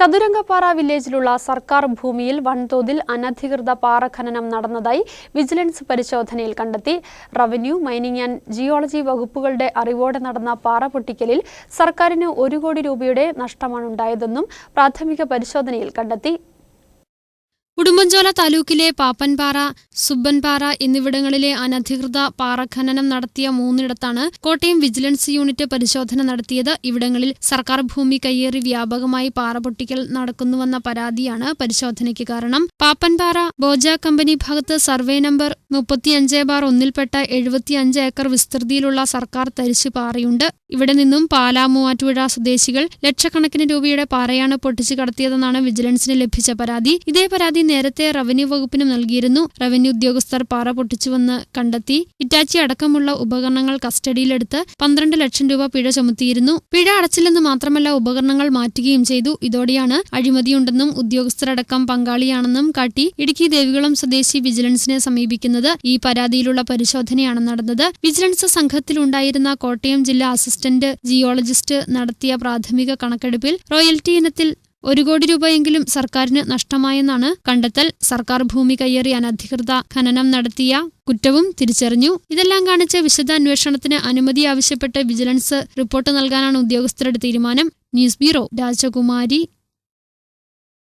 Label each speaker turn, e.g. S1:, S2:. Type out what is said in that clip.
S1: ചതുരംഗപ്പാറ വില്ലേജിലുള്ള സർക്കാർ ഭൂമിയിൽ വൻതോതിൽ അനധികൃത പാറ ഖനനം നടന്നതായി വിജിലൻസ് പരിശോധനയിൽ കണ്ടെത്തി. റവന്യൂ മൈനിങ് ആൻഡ് ജിയോളജി വകുപ്പുകളുടെ അറിവോടെ നടന്ന പാറ പൊട്ടിക്കലിൽ സർക്കാരിന് ഒരു കോടി രൂപയുടെ നഷ്ടമാണുണ്ടായതെന്നും പ്രാഥമിക പരിശോധനയിൽ കണ്ടെത്തി.
S2: ഉടുമ്പൻചോല താലൂക്കിലെ പാപ്പൻപാറ സുബ്ബൻപാറ എന്നിവിടങ്ങളിലെ അനധികൃത പാറഖനനം നടത്തിയ മൂന്നിടത്താണ് കോട്ടയം വിജിലൻസ് യൂണിറ്റ് പരിശോധന നടത്തിയത്. ഇവിടങ്ങളിൽ സർക്കാർ ഭൂമി കയ്യേറി വ്യാപകമായി പാറ പൊട്ടിക്കൽ നടക്കുന്നുവെന്ന പരാതിയാണ് പരിശോധനയ്ക്ക് കാരണം. പാപ്പൻപാറ ബോജ കമ്പനി ഭാഗത്ത് സർവേ നമ്പർ മുപ്പത്തിയഞ്ച് ബാർ ഒന്നിൽപ്പെട്ട എഴുപത്തിയഞ്ച് ഏക്കർ വിസ്തൃതിയിലുള്ള സർക്കാർ തരിശു പാറയുണ്ട്. ഇവിടെ നിന്നും പാലാ മൂവാറ്റുപുഴ സ്വദേശികൾ ലക്ഷക്കണക്കിന് രൂപയുടെ പാറയാണ് പൊട്ടിച്ചു കടത്തിയതെന്നാണ് വിജിലൻസിന് ലഭിച്ച പരാതി. ഇതേ പരാതി നേരത്തെ റവന്യൂ വകുപ്പിന് നൽകിയിരുന്നു. റവന്യൂ ഉദ്യോഗസ്ഥർ പാറ പൊട്ടിച്ചുവെന്ന് കണ്ടെത്തി. ഇറ്റാച്ചി അടക്കമുള്ള ഉപകരണങ്ങൾ കസ്റ്റഡിയിലെടുത്ത് പന്ത്രണ്ട് ലക്ഷം രൂപ പിഴ ചുമത്തിയിരുന്നു. പിഴ അടച്ചില്ലെന്ന് മാത്രമല്ല ഉപകരണങ്ങൾ മാറ്റുകയും ചെയ്തു. ഇതോടെയാണ് അഴിമതിയുണ്ടെന്നും ഉദ്യോഗസ്ഥരടക്കം പങ്കാളിയാണെന്നും കാട്ടി ഇടുക്കി ദേവികുളം സ്വദേശി വിജിലൻസിനെ സമീപിക്കുന്നത്. ഈ പരാതിയിലുള്ള പരിശോധനയാണ് നടന്നത്. വിജിലൻസ് സംഘത്തിലുണ്ടായിരുന്ന കോട്ടയം ജില്ലാ അസിസ്റ്റന്റ് ജിയോളജിസ്റ്റ് നടത്തിയ പ്രാഥമിക കണക്കെടുപ്പിൽ റോയൽറ്റി ഇനത്തിൽ ഒരു കോടി രൂപയെങ്കിലും സർക്കാരിന് നഷ്ടമായെന്നാണ് കണ്ടെത്തൽ. സർക്കാർ ഭൂമി കയ്യേറി അനധികൃത ഖനനം നടത്തിയ കുറ്റവും തിരിച്ചറിഞ്ഞു. ഇതെല്ലാം കാണിച്ച് വിശദ അന്വേഷണത്തിന് അനുമതി ആവശ്യപ്പെട്ട് വിജിലൻസ് റിപ്പോർട്ട് നൽകാനാണ് ഉദ്യോഗസ്ഥരുടെ തീരുമാനം. ന്യൂസ് ബ്യൂറോ രാജകുമാരി.